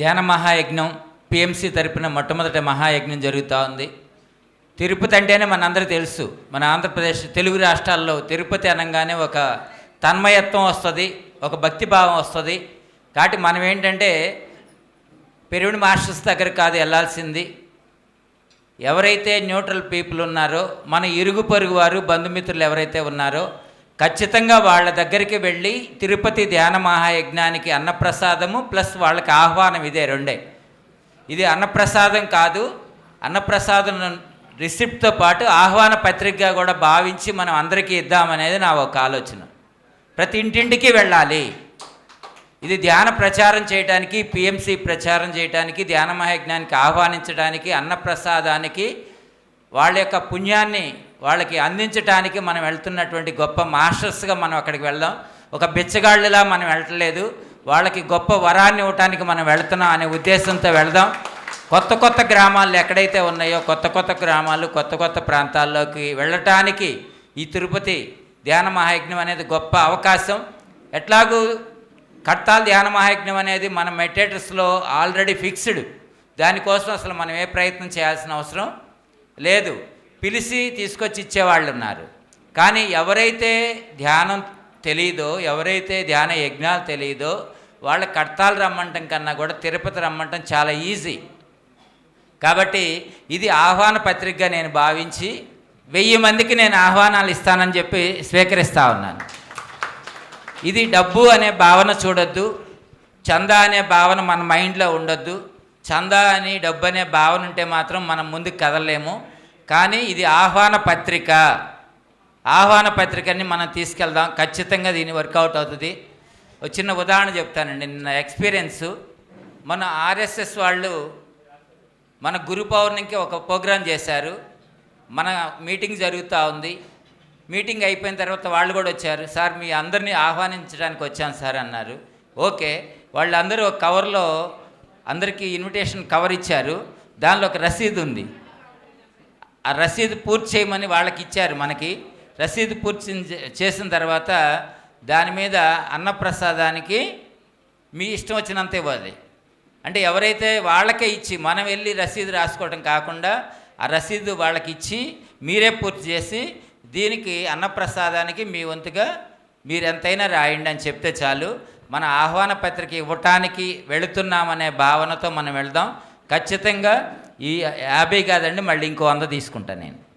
ధ్యాన మహాయజ్ఞం పిఎంసి తరపున మొట్టమొదటి మహాయజ్ఞం జరుగుతూ ఉంది. తిరుపతి అంటేనే మనందరూ తెలుసు. మన ఆంధ్రప్రదేశ్ తెలుగు రాష్ట్రాల్లో తిరుపతి అనగానే ఒక తన్మయత్వం వస్తుంది ఒక భక్తిభావం వస్తుంది. కాబట్టి మనం ఏంటంటే పెరివిడి మాస్టర్స్ దగ్గర కాదు వెళ్ళాల్సింది. ఎవరైతే న్యూట్రల్ పీపుల్ ఉన్నారో మన ఇరుగు పొరుగు వారు బంధుమిత్రులు ఎవరైతే ఉన్నారో ఖచ్చితంగా వాళ్ళ దగ్గరికి వెళ్ళి తిరుపతి ధ్యాన మహాయజ్ఞానికి అన్నప్రసాదము ప్లస్ వాళ్ళకి ఆహ్వానం ఇదే రెండే. ఇది అన్నప్రసాదం కాదు అన్నప్రసాదం రిసిప్ట్తో పాటు ఆహ్వాన పత్రికగా కూడా భావించి మనం అందరికీ ఇద్దామనేది నా ఒక ఆలోచన. ప్రతి ఇంటింటికి వెళ్ళాలి. ఇది ధ్యాన ప్రచారం చేయడానికి పిఎంసి ప్రచారం చేయడానికి ధ్యాన మహాయజ్ఞానికి ఆహ్వానించడానికి అన్నప్రసాదానికి వాళ్ళ యొక్క పుణ్యాన్ని వాళ్ళకి అందించడానికి మనం వెళ్తున్నటువంటి గొప్ప మాస్టర్స్గా మనం అక్కడికి వెళ్దాం. ఒక బిచ్చగాళ్ళలా మనం వెళ్ళట్లేదు. వాళ్ళకి గొప్ప వరాన్ని ఇవ్వటానికి మనం వెళ్తున్నాం అనే ఉద్దేశంతో వెళదాం. కొత్త కొత్త గ్రామాలు ఎక్కడైతే ఉన్నాయో కొత్త కొత్త గ్రామాలు కొత్త కొత్త ప్రాంతాల్లోకి వెళ్ళటానికి ఈ తిరుపతి ధ్యాన మహాయజ్ఞం అనేది గొప్ప అవకాశం. ఎట్లాగూ కట్టాల ధ్యాన మహాయజ్ఞం అనేది మన మెడిటేటర్స్లో ఆల్రెడీ ఫిక్స్డ్. దానికోసం అసలు మనం ఏ ప్రయత్నం చేయాల్సిన అవసరం? లేదు పిలిచి తీసుకొచ్చి ఇచ్చేవాళ్ళు ఉన్నారు కానీ ఎవరైతే ధ్యానం తెలియదో ఎవరైతే ధ్యాన యజ్ఞాలు తెలియదో వాళ్ళ కడతాలు రమ్మంటం కన్నా కూడా తిరుపతి రమ్మంటం చాలా ఈజీ. కాబట్టి ఇది ఆహ్వాన పత్రికగా నేను భావించి వెయ్యి మందికి నేను ఆహ్వానాలు ఇస్తానని చెప్పి స్వీకరిస్తూ ఉన్నాను. ఇది డబ్బు అనే భావన చూడొద్దు చందా అనే భావన మన మైండ్లో ఉండొద్దు. చందా అని డబ్బు అనే భావన ఉంటే మాత్రం మనం ముందుకు కదలలేము. కానీ ఇది ఆహ్వాన పత్రిక. ఆహ్వాన పత్రికని మనం తీసుకెళ్దాం. ఖచ్చితంగా దీని వర్కౌట్ అవుతుంది. ఒక చిన్న ఉదాహరణ చెప్తానండి. నిన్న ఎక్స్పీరియన్స్. మన ఆర్ఎస్ఎస్ వాళ్ళు మన గురు పౌర్ణమికి ఒక ప్రోగ్రాం చేశారు. మన మీటింగ్ జరుగుతూ ఉంది. మీటింగ్ అయిపోయిన తర్వాత వాళ్ళు కూడా వచ్చారు. సార్ మీ అందరినీ ఆహ్వానించడానికి వచ్చాను సార్ అన్నారు. ఓకే. వాళ్ళందరూ ఒక కవర్లో అందరికీ ఇన్విటేషన్ కవర్ ఇచ్చారు. దానిలో ఒక రసీదు ఉంది. ఆ రసీదు పూర్తి చేయమని వాళ్ళకి ఇచ్చారు మనకి. రసీదు పూర్తి చేసిన తర్వాత దాని మీద అన్నప్రసాదానికి మీ ఇష్టం వచ్చినంత ఇవ్వాలి. అంటే ఎవరైతే వాళ్ళకే ఇచ్చి మనం వెళ్ళి రసీదు రాసుకోవడం కాకుండా ఆ రసీదు వాళ్ళకి ఇచ్చి మీరే పూర్తి చేసి దీనికి అన్నప్రసాదానికి మీ వంతుగా మీరు ఎంతైనా రాయండి అని చెప్తే చాలు. మన ఆహ్వాన పత్రిక ఇవ్వటానికి వెళుతున్నామనే భావనతో మనం వెళ్దాం. ఖచ్చితంగా ఈ యాభై కాదండి మళ్ళీ ఇంకో వంద తీసుకుంటాను నేను.